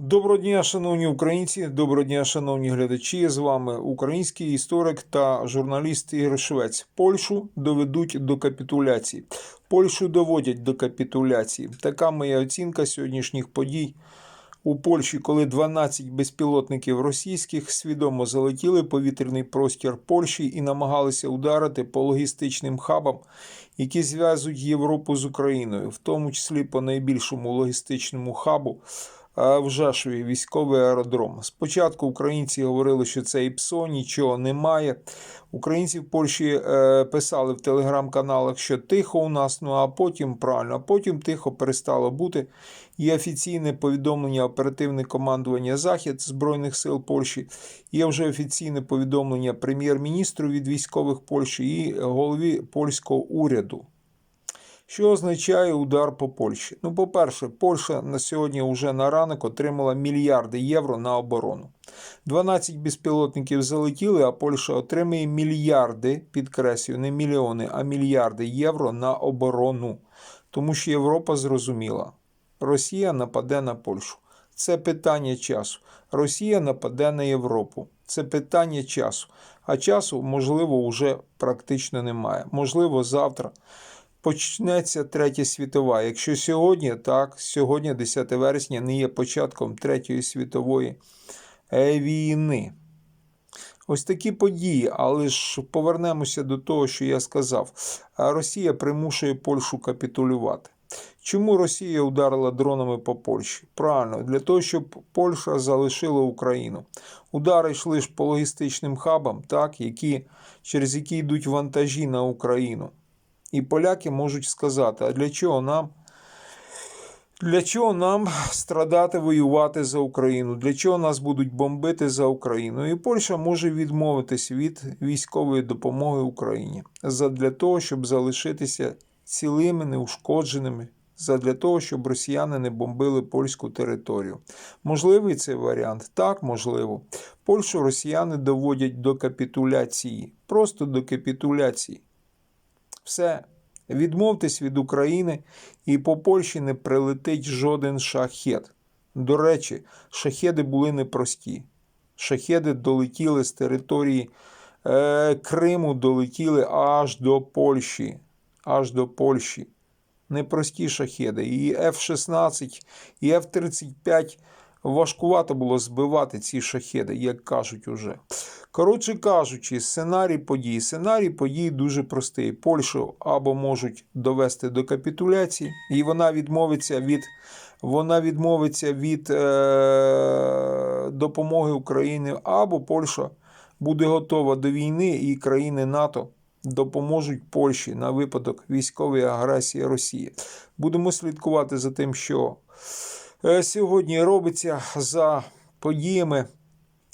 Доброго дня, шановні українці, доброго дня, шановні глядачі. З вами український історик та журналіст Ігор Швець. Польщу доведуть до капітуляції. Польщу доводять до капітуляції. Така моя оцінка сьогоднішніх подій. У Польщі, коли 12 безпілотників російських свідомо залетіли повітряний простір Польщі і намагалися ударити по логістичним хабам, які зв'язують Європу з Україною, в тому числі по найбільшому логістичному хабу в Жашові військовий аеродром. Спочатку українці говорили, що це ІПСО, нічого немає. Українці в Польщі е, писали в телеграм-каналах, що тихо у нас, ну а потім правильно, а потім тихо перестало бути. Є офіційне повідомлення оперативне командування Захід Збройних сил Польщі. Є вже офіційне повідомлення прем'єр-міністру від військових Польщі і голові польського уряду. Що означає удар по Польщі? Ну, по-перше, Польща на сьогодні вже на ранок отримала мільярди євро на оборону. 12 безпілотників залетіли, а Польща отримує мільярди, підкреслюю, не мільйони, а мільярди євро на оборону. Тому що Європа зрозуміла, Росія нападе на Польщу. Це питання часу. Росія нападе на Європу. Це питання часу. А часу, можливо, вже практично немає. Можливо, завтра почнеться третя світова. Якщо сьогодні, так, сьогодні, 10 вересня, не є початком Третьої світової е, війни. Ось такі події, але ж повернемося до того, що я сказав. Росія примушує Польщу капітулювати. Чому Росія ударила дронами по Польщі? Правильно, для того, щоб Польща залишила Україну. Удари йшли ж по логістичним хабам, так, які, через які йдуть вантажі на Україну. І поляки можуть сказати: а для чого нам? Для чого нам страдати, воювати за Україну? Для чого нас будуть бомбити за Україну? І Польща може відмовитись від військової допомоги Україні задля того, щоб залишитися цілими, неушкодженими, задля того, щоб росіяни не бомбили польську територію. Можливий цей варіант? Так, можливо. Польщу росіяни доводять до капітуляції, просто до капітуляції. Все. Відмовтесь від України, і по Польщі не прилетить жоден шахет. До речі, шахеди були непрості. Шахеди долетіли з території е, Криму, долетіли аж до Польщі. Аж до Польщі. Непрості шахеди. І F-16, і F-35 важкувато було збивати ці шахеди, як кажуть уже. Коротше кажучи, сценарій подій. Сценарій подій дуже простий. Польщу або можуть довести до капітуляції, і вона відмовиться від, вона відмовиться від е, допомоги Україні, або Польща буде готова до війни, і країни НАТО допоможуть Польщі на випадок військової агресії Росії. Будемо слідкувати за тим, що сьогодні робиться за подіями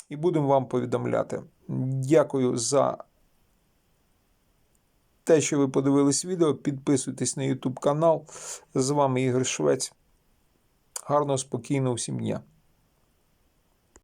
і будемо вам повідомляти. Дякую за те, що ви подивились відео. Підписуйтесь на YouTube канал. З вами Ігор Швець. Гарного, спокійного всім дня.